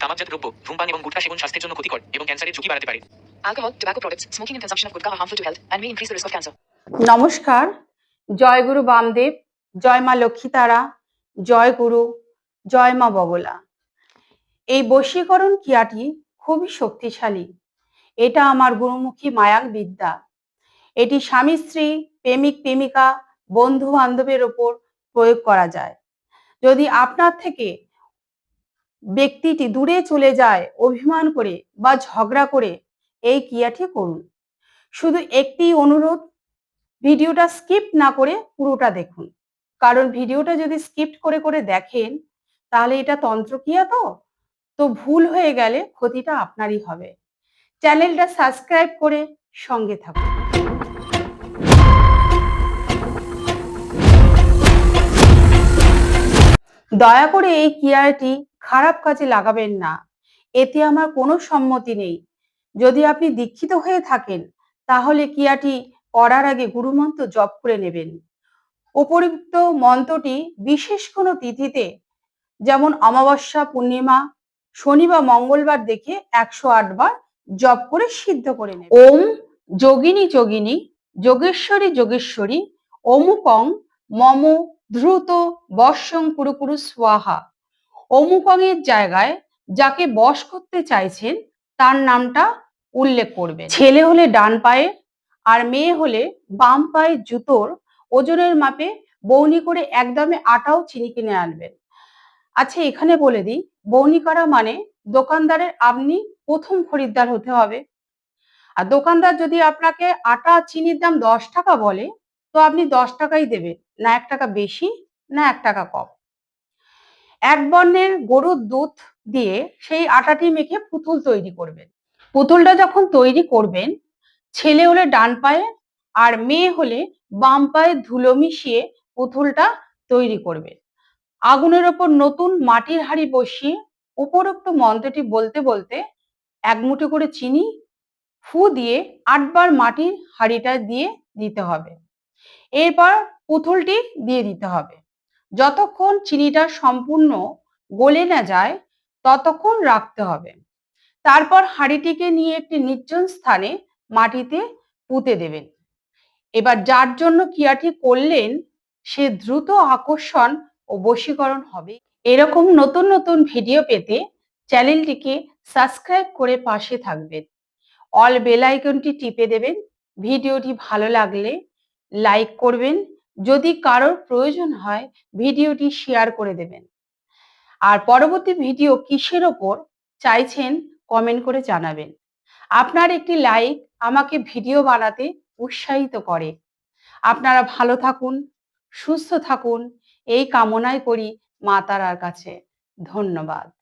তামাকজাত দ্রব্য ধূমপান এবং গুটখা সেবন স্বাস্থ্যের জন্য ক্ষতিকর এবং ক্যান্সারের ঝুঁকি বাড়াতে পারে। Alcohol, tobacco products, smoking and consumption of gutka are harmful to health and may increase the risk of cancer. নমস্কার। জয় গুরু বামদেব জয় মা লক্ষ্মীতারা জয় গুরু জয় মা বগলা। এই বশীকরণ ক্রিয়াটি খুবই শক্তিশালী। এটা আমার গুরুমুখী মায়াং বিদ্যা। এটি স্বামী স্ত্রী প্রেমিক প্রেমিকা বন্ধু বান্ধবের ওপর প্রয়োগ করা যায়। যদি আপনার থেকে ব্যক্তিটি দূরে চলে যায় অভিমান করে বা ঝগড়া করে, এই ক্রিয়াটি করুন। শুধু একটি অনুরোধ, ভিডিওটা স্কিপ না করে পুরোটা দেখুন। কারণ ভিডিওটা যদি স্কিপ করে করে দেখেন, তাহলে এটা তন্ত্র তন্ত্রক্রিয়া তো? তো ভুল হয়ে গেলে ক্ষতিটা আপনারই হবে। চ্যানেলটা সাবস্ক্রাইব করে সঙ্গে থাকুন। দয়া করে এই ক্রিয়াটি খারাপ কাজে লাগাবেন না। এতে আমার কোনো সম্মতি নেই। যদি আপনি দীক্ষিত হয়ে থাকেন, তাহলে ক্রিয়াটি করার আগে গুরুমন্ত্র জপ করে নেবেন। উপরিক্ত মন্ত্রটি বিশেষ কোনো তিথিতে, যেমন অমাবস্যা, পূর্ণিমা, শনি বা মঙ্গলবার দেখে একশো বার জপ করে সিদ্ধ করে নেবেন। ওম যোগিনী যোগিনী, যোগেশ্বরী যোগেশ্বরী, অমুকং মম দ্রুত বর্ষং পুরুপুরু স্বাহা। অমুকং এর জায়গায় যাকে বশ করতে চাইছেন, তার নামটা উল্লেখ করবে ছেলে হলে ডান পায়ে, আর মেয়ে হলে বাম পায়ে জুতোর ওজনের মাপে বৌনি করে একদমে আটাও চিনি কিনে আনবেন। আচ্ছা এখানে বলে দিই, বৌনি করা মানে দোকানদারের আপনি প্রথম খরিদ্দার হতে হবে। আর দোকানদার যদি আপনাকে আটা চিনির দাম দশ টাকা বলে তো আপনি দশ টাকাই দেবেন, না এক টাকা বেশি, না এক টাকা কম। এক বর্ণের গরুর দুধ দিয়ে সেই আটাটি মেখে পুতুল তৈরি করবেন। পুতুলটা যখন তৈরি করবেন, ছেলে হলে ডান পায়ে আর মেয়ে হলে বাম পায়ে ধুলো মিশিয়ে পুতুলটা তৈরি করবে আগুনের ওপর নতুন মাটির হাঁড়ি বসিয়ে উপরোক্ত মন্ত্রটি বলতে বলতে এক মুঠো করে চিনি ফু দিয়ে আটবার মাটির হাঁড়িটা দিয়ে দিতে হবে। এরপর পুতুলটি দিয়ে দিতে হবে। যতক্ষণ চিনিটা সম্পূর্ণ গলে না যায়, ততক্ষণ রাখতে হবে। তারপর হাঁড়িটিকে নিয়ে একটি নির্জন স্থানে মাটিতে পুঁতে দেবেন। এবার যার জন্য ক্রিয়াটি করলেন, সে দ্রুত আকর্ষণ ও বশীকরণ হবে। এরকম নতুন নতুন ভিডিও পেতে চ্যানেলটিকে সাবস্ক্রাইব করে পাশে থাকবেন। অল বেল আইকনটি টিপে দেবেন। ভিডিওটি ভালো লাগলে লাইক করবেন। যদি কারোর প্রয়োজন হয়, ভিডিওটি শেয়ার করে দেবেন। আর পরবর্তী ভিডিও কিসের ওপর চাইছেন কমেন্ট করে জানাবেন। আপনার একটি লাইক আমাকে ভিডিও বানাতে উৎসাহিত করে। আপনারা ভালো থাকুন, সুস্থ থাকুন। এই কামনাই করি মা তারার কাছে। ধন্যবাদ।